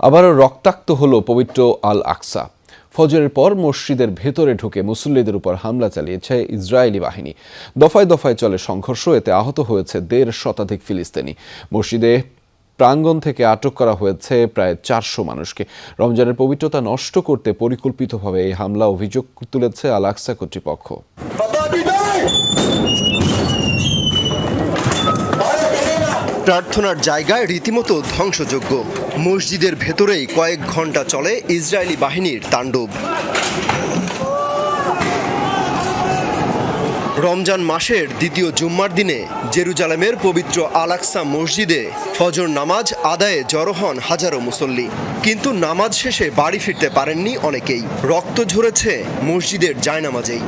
আবারও রক্তাক্ত হলো পবিত্র আল আকসা ফজরের পর মসজিদের ভেতরে ঢুকে মুসল্লিদের উপর হামলা চালিয়েছে ইসরায়েলি বাহিনী। দফায় দফায় চলে সংঘর্ষ, এতে আহত হয়েছে দেড় শতাধিক ফিলিস্তিনি। মসজিদে প্রাঙ্গণ থেকে আটক করা হয়েছে প্রায় চারশো মানুষকে। রমজানের পবিত্রতা নষ্ট করতে পরিকল্পিতভাবে এই হামলা অভিযোগ তুলেছে আল আকসা কর্তৃপক্ষ প্রার্থনার জায়গায় রীতিমতো ধ্বংসযোগ্য মসজিদের ভেতরেই কয়েক ঘণ্টা চলে ইসরায়েলি বাহিনীর তাণ্ডব। রমজান মাসের দ্বিতীয় জুম্মার দিনে জেরুজালেমের পবিত্র আলাক্সা মসজিদে ফজর নামাজ আদায়ে জড়ো হন হাজারো মুসল্লি। কিন্তু নামাজ শেষে বাড়ি ফিরতে পারেননি অনেকেই। রক্ত ঝরেছে মসজিদের জায়নামাজেই।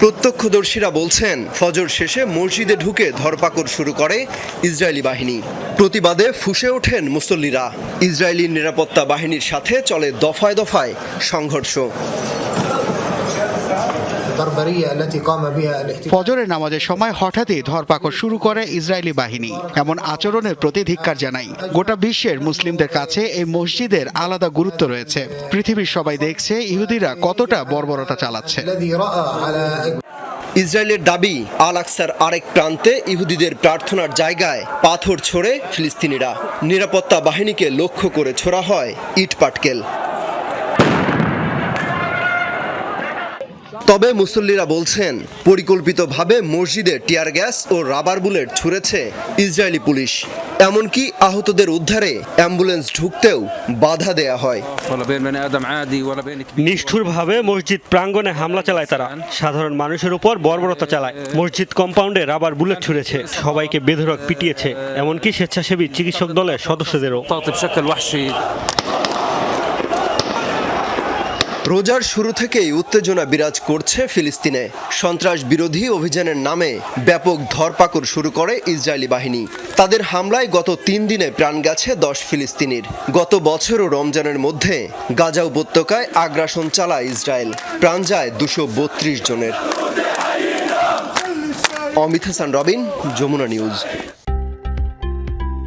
প্রত্যক্ষদর্শীরা বলছেন, ফজর শেষে মসজিদে ঢুকে ধরপাকড় শুরু করে ইসরায়েলি বাহিনী। প্রতিবাদে ফুসে ওঠেন মুসল্লিরা। ইসরায়েলি নিরাপত্তা বাহিনীর সাথে চলে দফায় দফায় সংঘর্ষ। ফজরের নামাজের সময় হঠাৎই ধরপাকড় শুরু করে ইসরায়েলি বাহিনী এমন আচরণের প্রতি ধিক্কার জানাই। গোটা বিশ্বের মুসলিমদের কাছে এই মসজিদের আলাদা গুরুত্ব রয়েছে। পৃথিবীর সবাই দেখছে ইহুদিরা কতটা বর্বরতা চালাচ্ছে। ইসরায়েলের দাবি আল আকসার আরেক প্রান্তে ইহুদিদের প্রার্থনার জায়গায় পাথর ছোড়ে ফিলিস্তিনিরা। নিরাপত্তা বাহিনীকে লক্ষ্য করে ছোড়া হয় ইট পাটকেল তবে মুসল্লিরা বলছেন, পরিকল্পিতভাবে মসজিদে টিয়ার গ্যাস ও রাবার বুলেট ছুঁড়েছে ইসরায়েলি পুলিশ। এমনকি আহতদের উদ্ধারে অ্যাম্বুলেন্স ঢুকতেও বাধা দেয়া হয়। নিষ্ঠুরভাবে মসজিদ প্রাঙ্গণে হামলা চালায় তারা। সাধারণ মানুষের উপর বর্বরতা চালায়। মসজিদ কম্পাউন্ডে রাবার বুলেট ছুঁড়েছে। সবাইকে বেধরক পিটিয়েছে। এমনকি স্বেচ্ছাসেবী চিকিৎসক দলের সদস্যদেরও। রোজার শুরু থেকেই উত্তেজনা বিরাজ করছে ফিলিস্তিনে। সন্ত্রাস বিরোধী অভিযানের নামে ব্যাপক ধরপাকড় শুরু করে ইসরায়েলি বাহিনী। তাদের হামলায় গত তিন দিনে প্রাণ গেছে দশ ফিলিস্তিনির। গত বছরও রমজানের মধ্যে গাজা উপত্যকায় আগ্রাসন চালায় ইসরায়েল। প্রাণ যায় দুশো বত্রিশ জনের। অমিত হাসান, রবিন, যমুনা নিউজ।